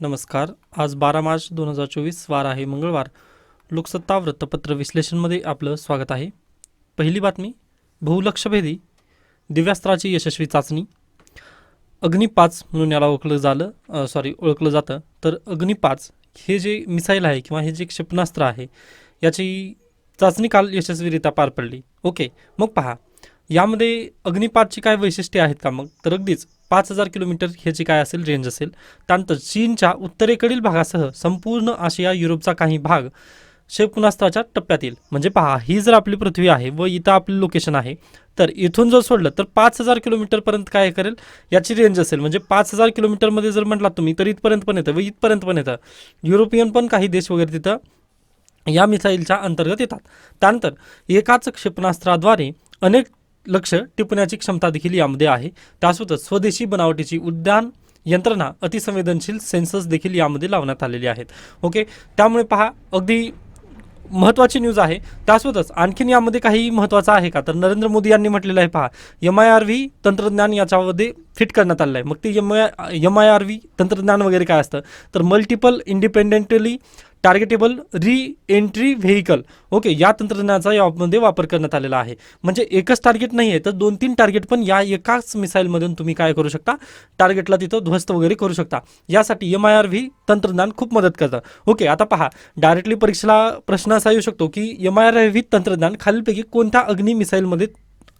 नमस्कार. आज बारा मार्च दोन हजार चोवीस वार आहे मंगळवार. लोकसत्ता वृत्तपत्र विश्लेषणमध्ये आपलं स्वागत आहे. पहिली बातमी बहुलक्षभेदी दिव्यास्त्राची यशस्वी चाचणी. अग्निपाच म्हणून याला ओळखलं झालं सॉरी ओळखलं जातं. तर अग्निपाच हे जे मिसाईल आहे किंवा हे जे क्षेपणास्त्र आहे याची चाचणी काल यशस्वीरित्या पार पडली. ओके मग पहा. यामध्ये अग्निपातची काय वैशिष्ट्ये आहेत का मग? तर अगदीच पाच हजार किलोमीटर ह्याची काय असेल? रेंज असेल. त्यानंतर चीनच्या उत्तरेकडील भागासह संपूर्ण आशिया युरोपचा काही भाग क्षेपणास्त्राच्या टप्प्यात येईल. म्हणजे पहा ही जर आपली पृथ्वी आहे व इथं आपलं लोकेशन आहे तर इथून जर सोडलं तर पाच हजार किलोमीटरपर्यंत काय करेल? याची रेंज असेल. म्हणजे पाच हजार किलोमीटरमध्ये जर म्हटलात तुम्ही तर इथपर्यंत पण येतं व इथपर्यंत पण येतं. युरोपियन पण काही देश वगैरे तिथं या मिसाईलच्या अंतर्गत येतात. त्यानंतर एकाच क्षेपणास्त्राद्वारे अनेक लक्ष टिपण्याची क्षमता देखील यामध्ये आहे. त्यासोबतच स्वदेशी बनावटीची उड्डाण यंत्रणा अतिसंवेदनशील सेन्सर्स देखील यामध्ये लावण्यात आलेले आहेत. ओके? त्यामुळे पहा अगदी महत्त्वाची न्यूज आहे. त्यासोबतच आणखीन यामध्ये काही महत्त्वाचं आहे का? तर नरेंद्र मोदी यांनी म्हटलेलं आहे पहा एम आय आर व्ही तंत्रज्ञान याच्यामध्ये फिट करण्यात आलेलं आहे. मग ते M I M I R V तंत्रज्ञान वगैरे काय असतं? तर multiple independently टार्गेटेबल re entry vehicle okay या तंत्रज्ञानाचा यामध्ये वापर करण्यात आलेला आहे. म्हणजे एकच टार्गेट नाही आहे तर दोन तीन टार्गेट पण या एकाच मिसाईलमधून तुम्ही काय करू शकता? टार्गेटला तिथं ध्वस्त वगैरे करू शकता. यासाठी एम आय आर व्ही तंत्रज्ञान खूप मदत करतं. ओके आता पहा डायरेक्टली परीक्षेला प्रश्न असा येऊ शकतो की एम आय आर व्ही तंत्रज्ञान खालीलपैकी कोणत्या अग्नि मिसाईलमध्ये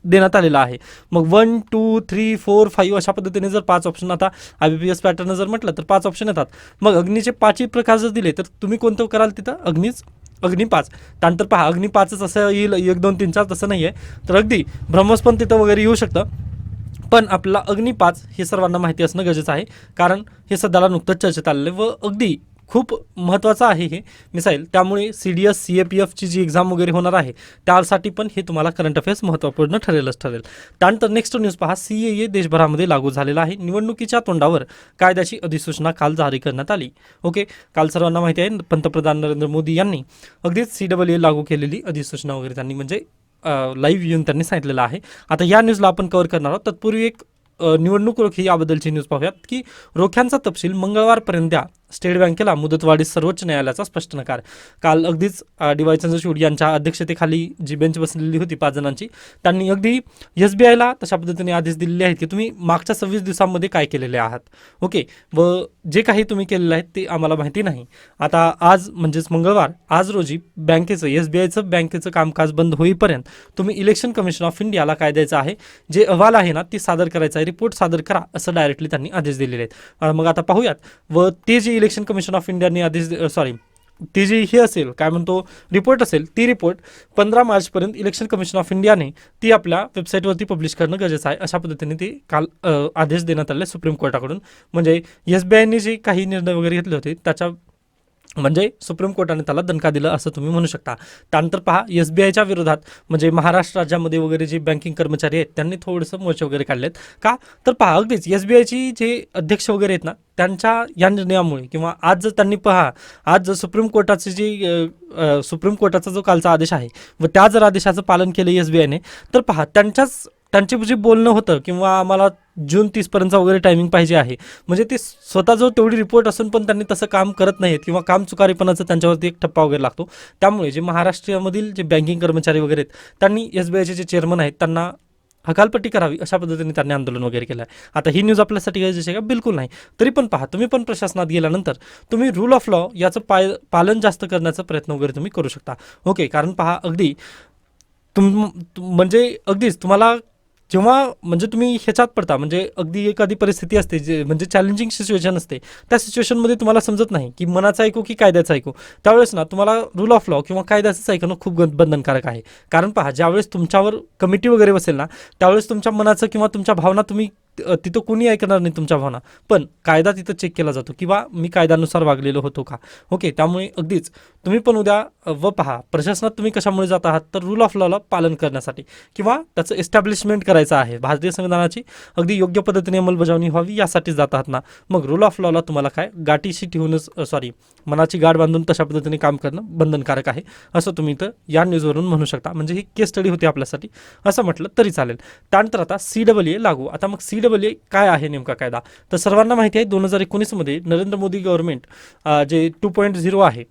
देण्यात आलेला आहे. मग one two three four five अशा पद्धतीने जर पाच ऑप्शन आता I B P S pattern जर म्हटलं तर पाच ऑप्शन येतात. मग अग्नीचे पाचही प्रकार जर दिले तर तुम्ही कोणतं कराल तिथं? अग्नीच अग्नी पाच. त्यानंतर पहा अग्नी पाचच असं येईल एक दोन तीन चार तसं नाही आहे तर अगदी ब्रह्मस पण तिथं वगैरे येऊ शकतं. पण आपला अग्नी पाच हे सर्वांना माहिती असणं गरजेचं आहे. कारण हे सध्याला नुकतंच चर्चेत आलेलं आहे व अगदी खूप महत्त्वाचं आहे हे मिसाईल. त्यामुळे C D S C A P एफची जी एक्झाम वगैरे होणार आहे त्यासाठी पण हे तुम्हाला करंट अफेअर्स महत्त्वपूर्ण ठरेलच ठरेल. त्यानंतर नेक्स्ट न्यूज पहा. सी ए ए देशभरामध्ये लागू झालेला आहे. निवडणुकीच्या तोंडावर कायद्याची अधिसूचना काल जारी करण्यात आली. ओके काल सर्वांना माहिती आहे पंतप्रधान नरेंद्र मोदी यांनी अगदीच सी डबल ए लागू केलेली अधिसूचना वगैरे त्यांनी म्हणजे लाईव्ह येऊन त्यांनी सांगितलेलं आहे. आता या न्यूजला आपण कव्हर करणार आहोत. तत्पूर्वी एक निवडणूक रोखी याबद्दलची न्यूज पाहूयात की रोख्यांचा तपशील मंगळवारपर्यंत द्या. स्टेट बँकेला मुदतवाढीस सर्वोच्च न्यायालयाचा स्पष्ट नकार काल अगदीच डी वाय चंद्रचूड यांच्या अध्यक्षतेखाली जी बेंच बसलेली होती पाच जणांची त्यांनी अगदी एस बी आयला तशा पद्धतीने आदेश दिलेले आहेत की तुम्ही मागच्या सव्वीस दिवसांमध्ये काय केलेले आहात. ओके? व जे काही तुम्ही केलेलं आहेत ते आम्हाला माहिती नाही. आता आज म्हणजेच मंगळवार आज रोजी बँकेचं एस बी आयचं बँकेचं कामकाज बंद होईपर्यंत तुम्ही इलेक्शन कमिशन ऑफ इंडियाला काय द्यायचं आहे? जे अहवाल आहे ना ते सादर करायचं आहे रिपोर्ट सादर करा असं डायरेक्टली त्यांनी आदेश दिलेले आहेत. मग आता पाहूयात. व ते जे इलेक्शन कमिशन ऑफ इंडियाने आधीच सॉरी ती जी ही असेल काय म्हणतो रिपोर्ट असेल ती रिपोर्ट पंधरा मार्चपर्यंत इलेक्शन कमिशन ऑफ इंडियाने ती आपल्या वेबसाईटवरती पब्लिश करणं गरजेचं आहे. अशा पद्धतीने ती काल आदेश देण्यात आले सुप्रीम कोर्टाकडून. म्हणजे एस बी आयने जे काही निर्णय वगैरे घेतले होते त्याच्या म्हणजे सुप्रीम कोर्टाने त्याला दणका दिला असं तुम्ही म्हणू शकता. त्यानंतर पहा एस बी आयच्या विरोधात म्हणजे महाराष्ट्र राज्यामध्ये वगैरे जे बँकिंग कर्मचारी आहेत त्यांनी थोडंसं मोर्चे वगैरे काढलेत. का? तर पहा अगदीच एस बी आयची जे अध्यक्ष वगैरे आहेत ना त्यांच्या या निर्णयामुळे किंवा आज जर त्यांनी पहा आज जर सुप्रीम कोर्टाचे जे सुप्रीम कोर्टाचा जो कालचा आदेश आहे व त्या जर आदेशाचं पालन केलं एस बी आयने तर पहा त्यांच्याच त्यांचे जे बोलणं होतं किंवा आम्हाला जून तीसपर्यंतचा वगैरे टायमिंग पाहिजे आहे. म्हणजे ते स्वतः जो तेवढी रिपोर्ट असून पण त्यांनी तसं काम करत नाहीत किंवा काम चुकारीपणाचा त्यांच्यावरती एक ठप्पा वगैरे लागतो. त्यामुळे जे महाराष्ट्रामधील जे बँकिंग कर्मचारी वगैरे आहेत त्यांनी एस बी आयचे जे चेअरमन आहेत त्यांना हकालपट्टी करावी अशा पद्धतीने त्यांनी आंदोलन वगैरे केलं आहे आता ही न्यूज आपल्यासाठी गरजेची आहे का? बिलकुल नाही. तरी पण पहा तुम्ही पण प्रशासनात गेल्यानंतर तुम्ही रूल ऑफ लॉ याचं पाय पालन जास्त करण्याचा प्रयत्न वगैरे तुम्ही करू शकता. ओके कारण पहा अगदी तुम- म्हणजे अगदीच तुम्हाला जेव्हा म्हणजे तुम्ही ह्याच्यात पडता म्हणजे अगदी एखादी परिस्थिती असते जे म्हणजे चॅलेंजिंग सिच्युएशन असते त्या सिच्युएशनमध्ये तुम्हाला समजत नाही की मनाचं ऐकू की कायद्याचं ऐकू. त्यावेळेस ना तुम्हाला रूल ऑफ लॉ किंवा कायद्याचंच ऐकणं खूप बंधनकारक आहे. कारण पहा ज्यावेळेस तुमच्यावर कमिटी वगैरे बसेल ना त्यावेळेस तुमच्या मनाचं किंवा तुमच्या भावना तुम्ही तिथं कोणी ऐकणार नाही तुमच्या भावना. पण कायदा तिथं चेक केला जातो किंवा मी कायद्यानुसार वागलेलो होतो का? ओके त्यामुळे अगदीच तुम्ही पण उद्या व पहा प्रशासनात तुम्ही कशामुळे जात आहात? तर रूल ऑफ लॉला पालन करण्यासाठी किंवा त्याचं एस्टॅब्लिशमेंट करायचं आहे भारतीय संविधानाची अगदी योग्य पद्धतीने अंमलबजावणी व्हावी यासाठीच जात आहात ना? मग रूल ऑफ लॉला तुम्हाला काय? गाठीशी ठेवूनच सॉरी मनाची गाठ बांधून तशा पद्धतीने काम करणं बंधनकारक आहे असं तुम्ही इथं या न्यूजवरून म्हणू शकता. म्हणजे ही केस स्टडी होती आपल्यासाठी असं म्हटलं तरी चालेल. त्यानंतर आता सी डबल ए लागू. आता मग सी डब्ल्यू काय आहे नेमका कायदा? तर सर्वांना माहिती आहे दोन हजार एकोणीसमध्ये नरेंद्र मोदी गव्हर्नमेंट जे टू पॉईंट झिरो आहे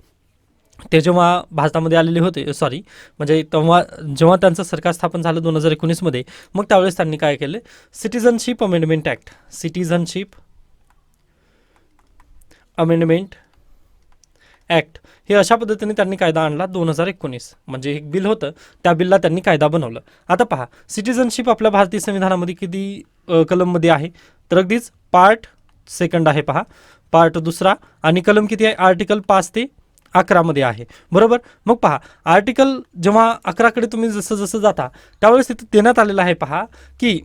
ते जेव्हा भारतामध्ये आलेले होते सॉरी म्हणजे तेव्हा जेव्हा त्यांचं सरकार स्थापन झालं दोन हजार एकोणीसमध्ये मग त्यावेळेस त्यांनी काय केलं? Citizenship amendment act citizenship amendment act हे अशा पद्धतीने त्यांनी कायदा आणला दोन हजार एकोणीस. म्हणजे एक बिल होतं त्या बिलला त्यांनी कायदा बनवलं. आता पहा सिटिझनशिप आपल्या भारतीय संविधानामध्ये किती कलममध्ये आहे? तर अगदीच पार्ट सेकंड आहे पहा. पार्ट दुसरा आणि कलम किती आहे? आर्टिकल पाच ते अकरामध्ये आहे. बरोबर? मग पहा आर्टिकल जेव्हा अकराकडे तुम्ही जसं जसं जाता त्यावेळेस तिथे देण्यात आलेलं आहे पहा की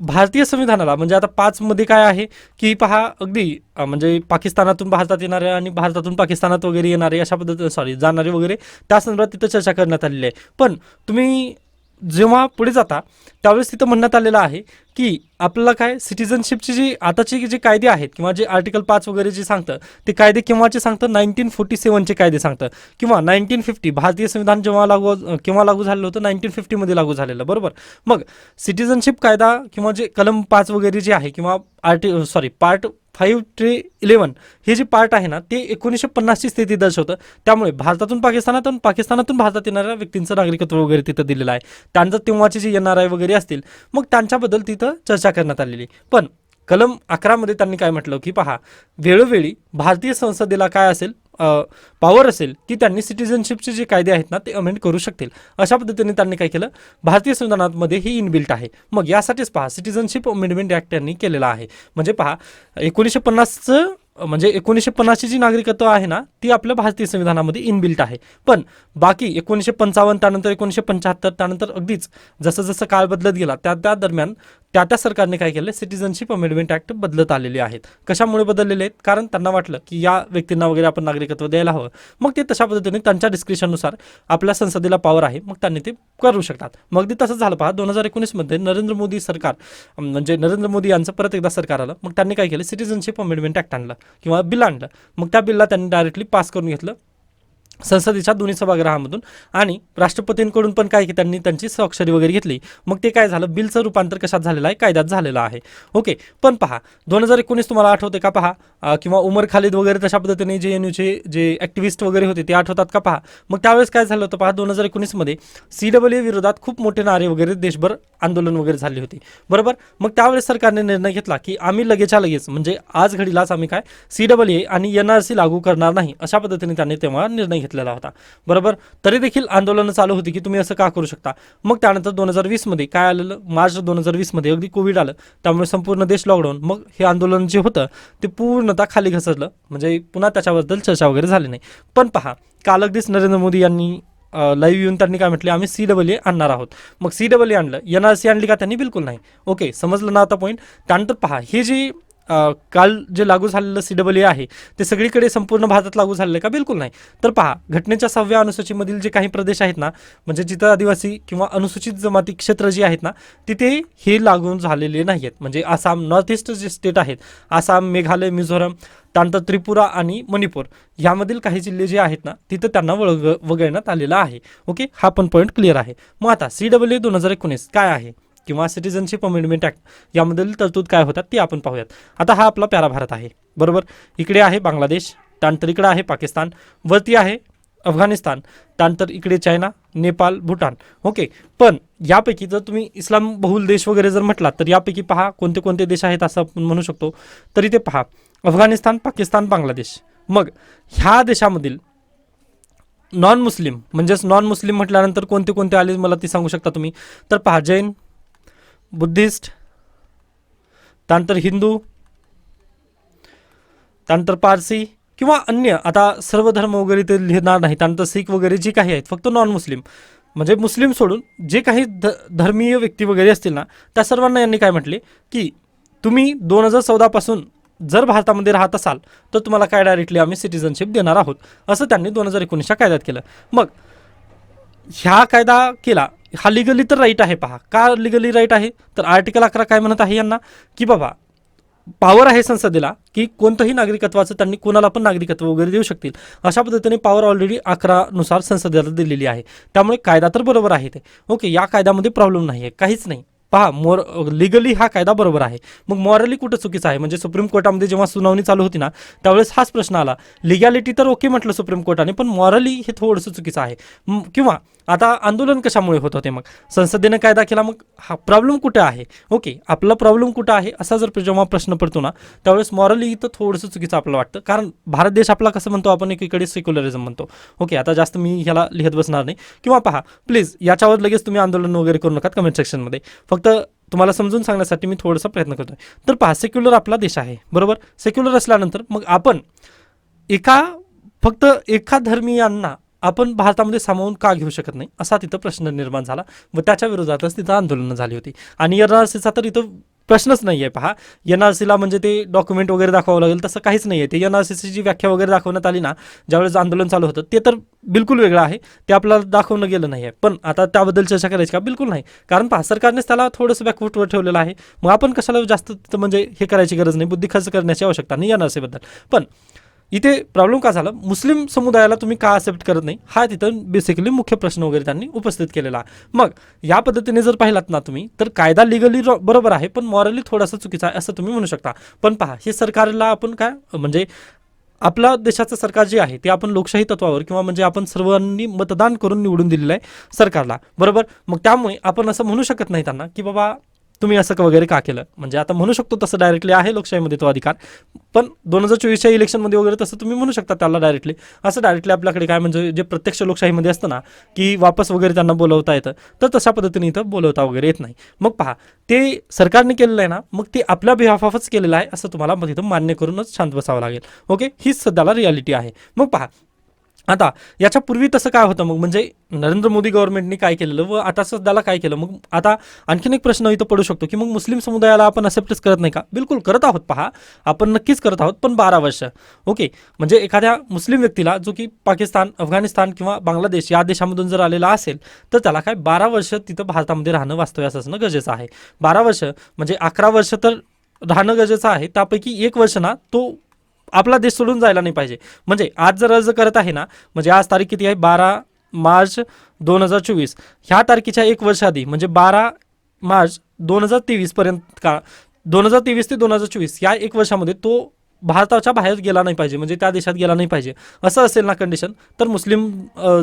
भारतीय संविधानाला म्हणजे आता पाचमध्ये काय आहे की पहा अगदी म्हणजे पाकिस्तानातून भारतात येणारे आणि भारतातून पाकिस्तानात वगैरे येणारे अशा पद्धतीने सॉरी जाणारे वगैरे त्या संदर्भात तिथं चर्चा करण्यात आलेली आहे. पण तुम्ही जेव्हा पुढे जाता त्यावेळेस तिथं म्हणण्यात आलेलं आहे की आपल्याला काय सिटिझनशिपची जी आताचे जे कायदे आहेत किंवा जे आर्टिकल पाच वगैरे जे सांगतं ते कायदे केव्हाचे सांगतं? नाईन्टीन फोर्टी सेवनचे कायदे सांगतं. किंवा नाईन्टीन फिफ्टी भारतीय संविधान जेव्हा लागू केव्हा लागू झालेलं होतं? नाईन्टीन फिफ्टीमध्ये लागू झालेलं बरोबर? मग सिटिझनशिप कायदा किंवा जे कलम पाच वगैरे जे आहे किंवा आर्टि sorry part five three eleven हे जे पार्ट आहे ना ते एकोणीसशे पन्नासची स्थिती दर्शवतं. त्यामुळे भारतातून पाकिस्तानातून पाकिस्तानातून भारतात येणाऱ्या व्यक्तींचं नागरिकत्व वगैरे तिथं दिलेलं आहे. त्यांचं तेव्हाचे जे एन आर आय वगैरे असतील मग त्यांच्याबद्दल तिथं चर्चा करण्यात आलेली पण कलम अकरामध्ये त्यांनी काय म्हटलं की पहा वेळोवेळी भारतीय संसदेला काय असेल? पॉवर असेल की त्यांनी सिटिझनशिपचे जे कायदे आहेत ना ते अमेंड करू शकतील. अशा पद्धतीने त्यांनी काय केलं? भारतीय संविधानामध्ये ही इनबिल्ट आहे. मग यासाठीच पहा सिटिझनशिप अमेंडमेंट ॲक्ट त्यांनी केलेला आहे. म्हणजे पहा एकोणीसशे पन्नासचं म्हणजे एकोणीसशे पन्नासची जी नागरिकत्व आहे ना ती आपल्या भारतीय संविधानामध्ये इनबिल्ट आहे. पण बाकी एकोणीसशे पंचावन्न त्यानंतर एकोणीसशे पंच्याहत्तर त्यानंतर अगदीच जसं जसं काळ बदलत गेला त्या त्या दरम्यान त्या त्या सरकारने काय केलं सिटिझनशिप अमेंडमेंट ॲक्ट बदलत आलेले आहेत. कशामुळे बदललेले आहेत? कारण त्यांना वाटलं की या व्यक्तींना वगैरे आपण नागरिकत्व द्यायला हवं. मग ते तशा पद्धतीने त्यांच्या डिस्क्रिप्शननुसार आपल्या संसदेला पॉवर आहे. मग त्यांनी ते करू शकतात. मग ते तसं झालं पहा. दोन हजार एकोणीसमध्ये नरेंद्र मोदी सरकार म्हणजे नरेंद्र मोदी यांचं परत एकदा सरकार आलं. मग त्यांनी काय केलं? सिटिझनशिप अमेंडमेंट ॲक्ट आणलं किंवा बिल आणलं. मग त्या बिलला त्यांनी डायरेक्टली पास करून घेतलं. संसदेच्या दोन्ही सभागृहामधून आणि राष्ट्रपतींकडून पण काय की त्यांनी त्यांची स्वाक्षरी वगैरे घेतली. मग ते काय झालं? बिलचं रूपांतर कशात झालेलं आहे? कायद्यात झालेलं आहे. ओके पण पहा दोन हजार एकोणीस तुम्हाला आठवते का पहा? किंवा उमर खालिद वगैरे तशा पद्धतीने जे एन यूचे जे ॲक्टिव्हिस्ट वगैरे होते ते आठवतात का पहा? मग त्यावेळेस काय झालं होतं पहा? दोन हजार एकोणीसमध्ये सी डब्ल्यू विरोधात खूप मोठे नारे वगैरे देशभर आंदोलन वगैरे झाली होती. बरोबर? मग त्यावेळेस सरकारने निर्णय घेतला की आम्ही लगेच्या लगेच म्हणजे आज घडीलाच आम्ही काय? सी डब्ल्यू आणि एन आर सी लागू करणार नाही अशा पद्धतीने त्यांनी तेव्हा निर्णय घेतला. घेतलेला होता. बरोबर? तरी देखील आंदोलनं चालू होती की तुम्ही असं का करू शकता? मग त्यानंतर दोन हजार वीसमध्ये काय आलेलं? मार्च दोन हजार वीसमध्ये अगदी कोविड आलं. त्यामुळे संपूर्ण देश लॉकडाऊन मग हे आंदोलन जे होतं ते पूर्णतः खाली घसरलं. म्हणजे पुन्हा त्याच्याबद्दल चर्चा वगैरे झाली नाही. पण पहा काल अगदीच नरेंद्र मोदी यांनी लाईव्ह येऊन त्यांनी काय म्हटले? आम्ही सी डबल ए आणणार आहोत. मग सी डबल ए आणलं. एन आर सी आणली का त्यांनी? बिलकुल नाही. ओके समजलं ना आता पॉईंट त्यानंतर पहा हे जी काल जे लागू झालेलं सी डबल ए आहे ते सगळीकडे संपूर्ण भारतात लागू झालेलं आहे का? बिलकुल नाही. तर पहा घटनेच्या सहाव्या अनुसूचीमधील जे काही प्रदेश आहेत ना म्हणजे जिथं आदिवासी किंवा अनुसूचित जमाती क्षेत्र जी आहेत ना तिथे हे लागू झालेले नाही आहेत म्हणजे आसाम नॉर्थ ईस्ट जे स्टेट आहेत आसाम मेघालय मिझोरम त्यानंतर त्रिपुरा आणि मणिपूर यामधील काही जिल्हे जे आहेत ना तिथं त्यांना वळग वगळण्यात आलेलं आहे. ओके? हा पण पॉईंट क्लिअर आहे. मग आता सी डब्ल्यू ए दोन हजार एकोणीस काय आहे? किंवा सिटिझनशिप अमेंडमेंट ॲक्ट यामधील तरतूद काय होतात ती आपण पाहूयात. आता हा आपला प्यारा भारत आहे. बरोबर? इकडे आहे बांगलादेश त्यानंतर इकडे आहे पाकिस्तान वरती आहे अफगाणिस्तान त्यानंतर इकडे चायना नेपाळ भूटान. ओके पण यापैकी जर तुम्ही इस्लाम बहुल देश वगैरे जर म्हटलात तर यापैकी पहा कोणते कोणते देश आहेत असं आपण म्हणू शकतो. तरी ते पहा. अफगाणिस्तान पाकिस्तान बांगलादेश. मग ह्या देशामधील नॉन मुस्लिम म्हणजेच नॉन मुस्लिम म्हटल्यानंतर कोणते कोणते आले मला ती सांगू शकता तुम्ही? तर पहा जैन बुद्धिस्ट त्यानंतर हिंदू त्यानंतर पारसी किंवा अन्य. आता सर्व धर्म वगैरे ते लिहिणार नाही. त्यानंतर शीख वगैरे जी काही आहेत फक्त नॉन मुस्लिम म्हणजे मुस्लिम सोडून जे काही ध धर्मीय व्यक्ती वगैरे असतील ना त्या सर्वांना यांनी काय म्हटले? की तुम्ही दोन हजार चौदापासून जर भारतामध्ये राहत असाल तर तुम्हाला काय डायरेक्टली आम्ही सिटिझनशिप देणार आहोत. असं त्यांनी दोन हजार एकोणीसच्या कायद्यात केलं. मग ह्या कायदा केला हा लिगली तर राईट आहे पहा. का लिगली राईट आहे? तर आर्टिकल अकरा काय म्हणत आहे यांना? की बाबा पॉवर आहे संसदेला की कोणतंही नागरिकत्वाचं त्यांनी कोणाला पण नागरिकत्व वगैरे देऊ शकतील. अशा पद्धतीने पॉवर ऑलरेडी अकरानुसार संसदेला दिलेली आहे. त्यामुळे कायदा तर बरोबर आहे ते. ओके या कायद्यामध्ये प्रॉब्लेम नाही आहे काहीच नाही. पहा मोर लिगली हा कायदा बरोबर आहे. मग मॉरली कुठं चुकीचं आहे? म्हणजे सुप्रीम कोर्टामध्ये जेव्हा सुनावणी चालू होती ना त्यावेळेस हाच प्रश्न आला. लिगॅलिटी तर ओके म्हटलं सुप्रीम कोर्टाने पण मॉरली हे थोडंसं चुकीचं आहे. किंवा आता आंदोलन कशामुळे होत होते मग? संसदेनं कायदा केला मग हा प्रॉब्लेम कुठे आहे? ओके आपला प्रॉब्लेम कुठं आहे? असा जर जेव्हा प्रश्न पडतो ना त्यावेळेस मॉरली इथं थोडंसं चुकीचं आपलं वाटतं. कारण भारत देश आपला कसं म्हणतो आपण एकीकडे सेक्युलरिझम म्हणतो. ओके आता जास्त मी ह्याला लिहित बसणार नाही. किंवा पहा प्लीज याच्यावर लगेच तुम्ही आंदोलन वगैरे करू नका कमेंट सेक्शनमध्ये फक्त तुम्हाला समजून सांगण्यासाठी मी थोडासा प्रयत्न करतो तर पहा सेक्युलर आपला देश आहे बरोबर? सेक्युलर असल्यानंतर मग आपण एका फक्त एका धर्मीयांना आपण भारतामध्ये सामावून का घेऊ शकत नाही? असा तिथं प्रश्न निर्माण झाला. व त्याच्या विरोधातच तिथं आंदोलनं झाली होती. आणि एन आर सीचा तर इथं प्रश्नच नाही आहे पहा. एन आर सीला म्हणजे ते डॉक्युमेंट वगैरे दाखवावं लागेल तसं काहीच नाही आहे ते एन आर सीची जी व्याख्या वगैरे दाखवण्यात आली ना ज्यावेळेस आंदोलन चालू होतं ते तर बिलकुल वेगळं आहे. ते आपल्याला दाखवणं गेलं नाही आहे पण आता त्याबद्दल चर्चा करायची का? बिलकुल नाही. कारण पहा सरकारनेच त्याला थोडंसं बॅकफूटवर ठेवलेलं आहे. मग आपण कशाला जास्त तिथं म्हणजे हे करायची गरज नाही? बुद्धी खर्च करण्याची आवश्यकता नाही एन आर सीबद्दल. पण इथे प्रॉब्लेम का झाला? मुस्लिम समुदायाला तुम्ही का ॲक्सेप्ट करत नाही? हा तिथं बेसिकली मुख्य प्रश्न वगैरे त्यांनी उपस्थित केलेला. मग या पद्धतीने जर पाहिलात ना तुम्ही तर कायदा लिगली बरोबर आहे पण मॉरली थोडासा चुकीचा आहे असं तुम्ही म्हणू शकता. पण पहा हे सरकारला आपण काय म्हणजे आपला देशाचं सरकार जे आहे ते आपण लोकशाही तत्वावर किंवा म्हणजे आपण सर्वांनी मतदान करून निवडून दिलेलं आहे सरकारला. बरोबर? मग त्यामुळे आपण असं म्हणू शकत नाही त्यांना की बाबा तुम्ही असं का वगैरे का केलं? म्हणजे आता म्हणू शकतो तसं डायरेक्टली आहे लोकशाहीमध्ये तो अधिकार पण दोन हजार चोवीसच्या इलेक्शनमध्ये वगैरे तसं तुम्ही म्हणू शकता त्याला डायरेक्टली असं डायरेक्टली आपल्याकडे काय म्हणजे जे प्रत्यक्ष लोकशाहीमध्ये असतं ना की वापस वगैरे त्यांना बोलवता येतं तर तशा पद्धतीने इथं बोलवता वगैरे येत नाही. मग पहा ते सरकारने केलेलं आहे ना मग ते आपल्या बिहाफाफच केलेलं आहे असं तुम्हाला मग इथं मान्य करूनच शांत बसावं लागेल. ओके हीच सध्याला रियालिटी आहे. मग पहा आता याच्या पूर्वी तसं काय होतं मग? म्हणजे नरेंद्र मोदी गव्हर्नमेंटनी काय केलेलं? व आता सध्याला काय केलं? मग आता आणखीन एक प्रश्न इथं पडू शकतो की मग मुस्लिम समुदायाला आपण असेप्टच करत नाही का? बिलकुल करत आहोत पहा. आपण नक्कीच करत आहोत पण बारा वर्ष. ओके. म्हणजे एखाद्या मुस्लिम व्यक्तीला जो की पाकिस्तान अफगाणिस्तान किंवा बांगलादेश या देशामधून जर आलेला असेल तर त्याला काय बारा वर्ष तिथं भारतामध्ये राहणं वास्तव्यास असणं गरजेचं आहे. बारा वर्ष म्हणजे अकरा वर्ष तर राहणं गरजेचं आहे. त्यापैकी एक वर्ष ना तो आपला देश सोडून जायला नाही पाहिजे. म्हणजे आज जर अर्ज करत आहे ना म्हणजे आज तारीख किती आहे? बारा मार्च दोन हजार चोवीस. ह्या तारखेच्या एक वर्ष आधी म्हणजे बारा मार्च दोन हजार तेवीसपर्यंत का दोन हजार तेवीस ते दोन हजार चोवीस या एक वर्षामध्ये तो भारताच्या बाहेर गेला नाही पाहिजे म्हणजे त्या देशात गेला नाही पाहिजे. असं असेल ना कंडिशन तर मुस्लिम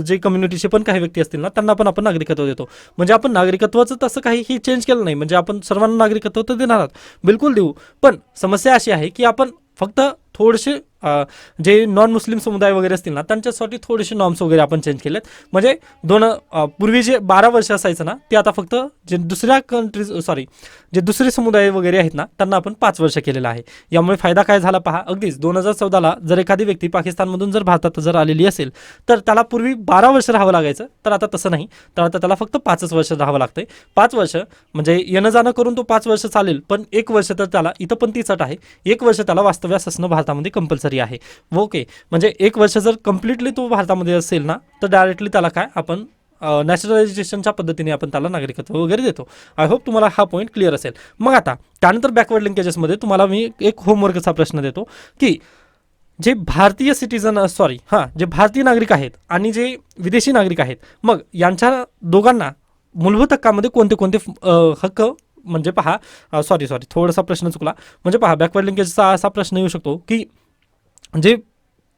जे कम्युनिटीचे पण काही व्यक्ती असतील ना त्यांना पण आपण नागरिकत्व देतो. म्हणजे आपण नागरिकत्वाचं तसं काही हे चेंज केलं नाही म्हणजे आपण सर्वांना नागरिकत्व तर देणार आहोत. बिलकुल देऊ. पण समस्या अशी आहे की आपण फक्त थोडेसे जे नॉन मुस्लिम समुदाय वगैरे असतील ना त्यांच्यासाठी थोडेसे नॉर्म्स वगैरे आपण चेंज केलेत. म्हणजे दोन पूर्वी जे बारा वर्ष असायचं ना ते आता फक्त जे दुसऱ्या कंट्रीज सॉरी जे दुसरे समुदाय वगैरे आहेत ना त्यांना आपण पाच वर्ष केलेलं आहे. यामुळे फायदा काय झाला पहा अगदीच दोन हजार चौदाला जर एखादी व्यक्ती पाकिस्तानमधून जर भारतात जर आलेली असेल तर त्याला पूर्वी बारा वर्ष राहावं लागायचं तर आता तसं नाही. तर आता त्याला फक्त पाचच वर्ष राहावं लागतंय. पाच वर्ष म्हणजे येणं जाणं करून तो पाच वर्ष चालेल पण एक वर्ष तर त्याला इथं पण तीच अट आहे. एक वर्ष त्याला वास्तव्यास असणं भारतामध्ये कंपल्सरी आहे. ओके म्हणजे एक वर्ष जर कम्प्लिटली तो भारतामध्ये असेल ना तर डायरेक्टली त्याला काय? आपण नॅशनलायझेशनच्या पद्धतीने आपण त्याला नागरिकत्व वगैरे देतो. आय होप तुम्हाला हा पॉईंट क्लिअर असेल. मग आता त्यानंतर बॅकवर्ड लिंकेजेसमध्ये तुम्हाला मी एक होमवर्कचा प्रश्न देतो की जे भारतीय सिटीजन सॉरी हां जे भारतीय नागरिक आहेत आणि जे विदेशी नागरिक आहेत मग यांच्या दोघांना मूलभूत हक्कामध्ये कोणते कोणते हक्क म्हणजे पहा सॉरी सॉरी थोडासा प्रश्न चुकला. म्हणजे पहा बॅकवर्ड लिंकेजचा असा प्रश्न येऊ शकतो की जे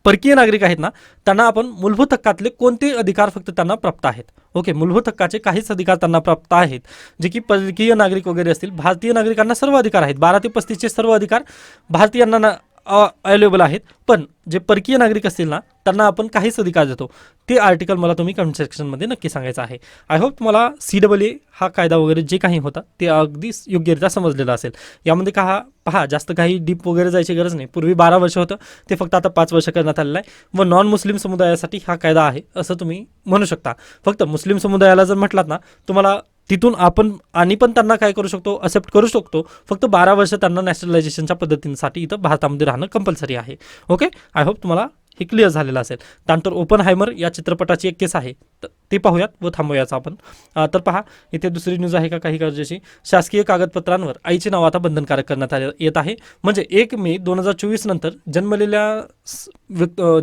परकीय नागरिक आहेत ना त्यांना आपण मूलभूत हक्कातले कोणते अधिकार फक्त त्यांना प्राप्त आहेत? ओके मूलभूत हक्काचे काहीच अधिकार त्यांना प्राप्त आहेत. जे की परकीय नागरिक वगैरे असतील भारतीय नागरिकांना सर्व अधिकार आहेत. बारा ते पस्तीसचे सर्व अधिकार भारतीयांना ना अवेलेबल आहेत. पण जे परकीय नागरिक असतील ना त्यांना आपण काहीच अधिकार देतो. ते आर्टिकल मला तुम्ही कमेंट सेक्शनमध्ये नक्की सांगायचं आहे. आय होप तुम्हाला सी डबल ए हा कायदा वगैरे जे काही होता ते अगदी योग्यरित्या समजलेलं असेल. यामध्ये का हा पहा जास्त काही डीप वगैरे जायची गरज नाही. पूर्वी बारा वर्ष होतं ते फक्त आता पाच वर्ष करण्यात आलेलं आहे. व नॉन मुस्लिम समुदायासाठी हा कायदा आहे असं तुम्ही म्हणू शकता. फक्त मुस्लिम समुदायाला जर म्हटलात ना तुम्हाला तिथून आपण आणि पण त्यांना काय करू शकतो असेप्ट करू शकतो. फक्त बारा वर्ष त्यांना नॅशनलायझेशनच्या पद्धतींसाठी इथं भारतामध्ये राहणं कंपल्सरी आहे. ओके आय होप तुम्हाला हे क्लिअर झालेलं असेल. त्यानंतर ओपन हायमर या चित्रपटाची एक केस आहे. तर ते पाहूयात व थांबूयाचं आपण. तर पहा इथे दुसरी न्यूज आहे का काही गरजेची? शासकीय कागदपत्रांवर आईचे नाव आता बंधनकारक करण्यात आले येत आहे. म्हणजे एक मे दोन हजार चोवीस नंतर जन्मलेल्या स-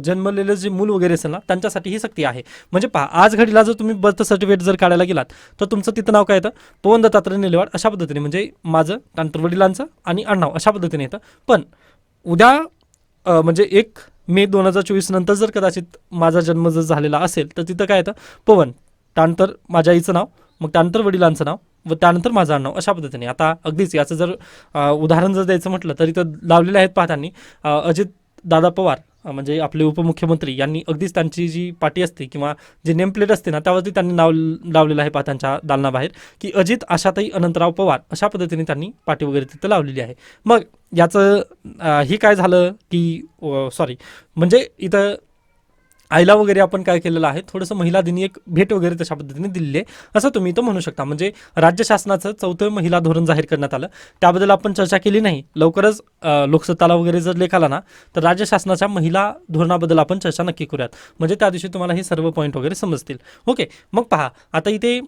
जन्मलेलं जे मूल वगैरे असेल ना त्यांच्यासाठी ही सक्ती आहे. म्हणजे पहा आज घडीला जर तुम्ही बर्थ सर्टिफिकेट जर काढायला गेलात तर तुमचं तिथं नाव काय येतं? पवन दत्तात्रय निलेवाड अशा पद्धतीने. म्हणजे माझं त्यानंतर वडिलांचं आणि आडनाव अशा पद्धतीने येतं. पण उद्या म्हणजे एक मे दोन हजार चोवीस नंतर जर कदाचित माझा जन्म जर झालेला असेल तर तिथं काय येतं? पवन. त्यानंतर माझ्या आईचं नाव मग त्यानंतर वडिलांचं नाव व त्यानंतर माझं नाव अशा पद्धतीने. आता अगदीच याचं जर उदाहरण जर द्यायचं म्हटलं तरी तर लावलेले आहेत पाहतानी. अजित दादा पवार म्हणजे आपले उपमुख्यमंत्री यांनी अगदीच त्यांची जी पाटी असते किंवा जे नेम प्लेट असते ना त्यावरती त्यांनी नाव लावलेलं आहे पहा त्यांच्या दालनाबाहेर की अजित आशाताई अनंतराव पवार अशा पद्धतीने त्यांनी पाटी वगैरे तिथं लावलेली आहे. मग याचं हे काय झालं की सॉरी म्हणजे इथं आईला वगैरे आपण काय केलेलं आहे थोडंसं महिला दिनी एक भेट वगैरे तशा पद्धतीने दिलेली आहे. असं तुम्ही तो म्हणू शकता. म्हणजे राज्य शासनाचं चौथं महिला धोरण जाहीर करण्यात आलं. त्याबद्दल आपण चर्चा केली नाही. लवकरच लोकसत्ताला वगैरे जर लेख आला ना तर राज्य शासनाच्या महिला धोरणाबद्दल आपण चर्चा नक्की करूयात. म्हणजे त्या दिवशी तुम्हाला हे सर्व पॉईंट वगैरे समजतील. ओके मग पहा. आता इथे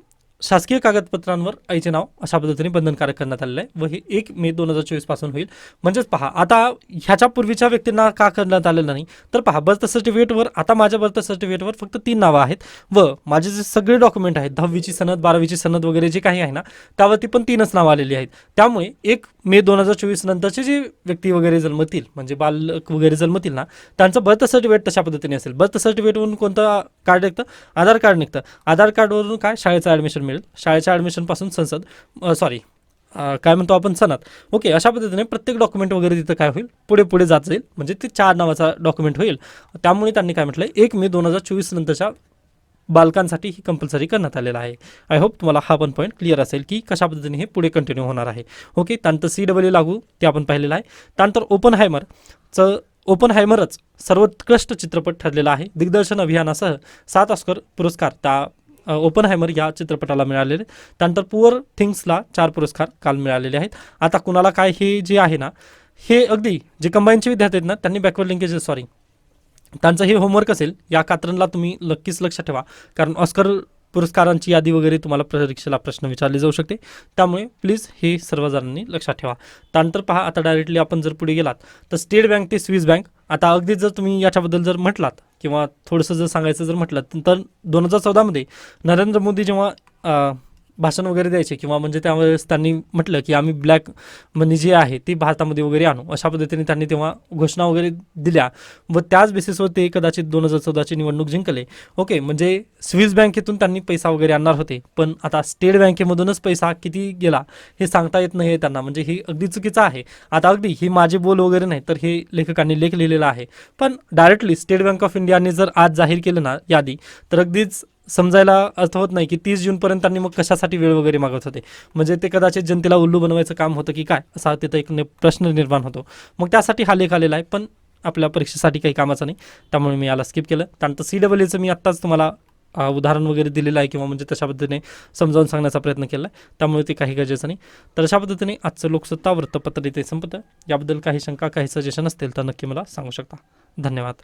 शासकीय कागदपत्रांवर आईचे नाव अशा पद्धतीने बंधनकारक करण्यात आलेलं आहे. व हे एक मे दोन हजार चोवीसपासून होईल. म्हणजेच पहा आता ह्याच्या पूर्वीच्या व्यक्तींना का करण्यात आलेलं नाही? तर पहा बर्थ सर्टिफिकेटवर आता माझ्या बर्थ सर्टिफिकेटवर फक्त तीन नावं आहेत. व माझे जे सगळे डॉक्युमेंट आहेत दहावीची सनद बारावीची सनद वगैरे जे काही आहे ना त्यावरती पण तीनच नावं आलेली आहेत. त्यामुळे एक मे दोन हजार चोवीस नंतरचे जे व्यक्ती वगैरे जन्मतील म्हणजे बालक वगैरे जन्मतील ना त्यांचं बर्थ सर्टिफिकेट तशा पद्धतीने असेल. बर्थ सर्टिफिकेटवरून कोणतं कार्ड निघतं? आधार कार्ड निघतं. आधार कार्डवरून काय? शाळेचं ॲडमिशन मिळेल. शाळेच्या ॲडमिशनपासून संसद सॉरी काय म्हणतो आपण सणात ओके अशा पद्धतीने प्रत्येक डॉक्युमेंट वगैरे तिथं काय होईल? पुढे पुढे जात जाईल. म्हणजे ते चार नावाचा डॉक्युमेंट होईल. त्यामुळे त्यांनी काय म्हटलं एक मे दोन हजार चोवीस नंतरच्या बालकांसाठी ही कंपल्सरी करण्यात आलेला आहे. आय होप तुम्हाला हा पण पॉईंट क्लिअर असेल की कशा पद्धतीने हे पुढे कंटिन्यू होणार आहे. ओके त्यानंतर सी डब्ल्यू लागू ते आपण पाहिलेलं आहे. त्यानंतर ओपन हायमरचं ओपन हायमरच सर्वोत्कृष्ट चित्रपट ठरलेला आहे. दिग्दर्शन अभियानासह सात ऑस्कर पुरस्कार त्या ओपन हायमर या चित्रपटाला मिळालेले. त्यानंतर पुअर थिंग्सला चार पुरस्कार काल मिळालेले आहेत. आता कुणाला काय हे जे आहे ना हे अगदी जे कंबाईनचे विद्यार्थी आहेत ना त्यांनी बॅकवर्ड लिंकेज सॉरी त्यांचं हे होमवर्क असेल या कात्रणला तुम्ही नक्कीच लक्षात ठेवा. कारण ऑस्कर पुरस्कारांची यादी वगैरे तुम्हाला परीक्षेला प्रश्न विचारले जाऊ शकते. त्यामुळे प्लीज हे सर्वजणांनी लक्षात ठेवा. त्यानंतर पहा आता डायरेक्टली आपण जर पुढे गेलात तर स्टेट बँक ते स्विस बँक आता अगदी जर तुम्ही याच्याबद्दल जर म्हटलात किंवा थोडंसं जर सांगायचं जर म्हटलं तर दोन हजार चौदामध्ये नरेंद्र मोदी जेव्हा भाषण वगैरे द्यायचे किंवा म्हणजे त्यावेळेस त्यांनी म्हटलं की आम्ही ब्लॅक मनी म्हणजे जे आहे ती भारतामध्ये वगैरे आणू. अशा पद्धतीने त्यांनी तेव्हा घोषणा वगैरे दिल्या व त्याच बेसिसवर ते कदाचित दोन हजार चौदाची निवडणूक जिंकले. ओके म्हणजे स्विस बँकेतून त्यांनी पैसा वगैरे आणणार होते. पण आता स्टेट बँकेमधूनच पैसा किती गेला हे सांगता येत नाही त्यांना. म्हणजे हे अगदी चुकीचं आहे. आता अगदी ही माझे बोल वगैरे नाही तर हे लेखकांनी लेख लिहिलेला आहे. पण डायरेक्टली स्टेट बँक ऑफ इंडियाने जर आज जाहीर केलं ना यादी तर अगदीच समजायला अर्थ होत नाही की तीस जूनपर्यंत त्यांनी मग कशासाठी वेळ वगैरे मागत होते. म्हणजे ते कदाचित जनतेला उल्लू बनवायचं काम होतं की काय असा तिथं एक प्रश्न निर्माण होतो. मग त्यासाठी हा लेख आलेला आहे पण आपल्या परीक्षेसाठी काही कामाचा नाही. त्यामुळे मी याला स्किप केलं. त्यानंतर सी डबल एचं मी आत्ताच तुम्हाला उदाहरण वगैरे दिलेलं आहे किंवा म्हणजे तशा पद्धतीने समजावून सांगण्याचा प्रयत्न केला आहे त्यामुळे ते काही गरजेचं नाही. तर अशा पद्धतीने आजचं लोकसत्ता वृत्तपत्र इथे संपतं. याबद्दल काही शंका काही सजेशन असतील तर नक्की मला सांगू शकता. धन्यवाद.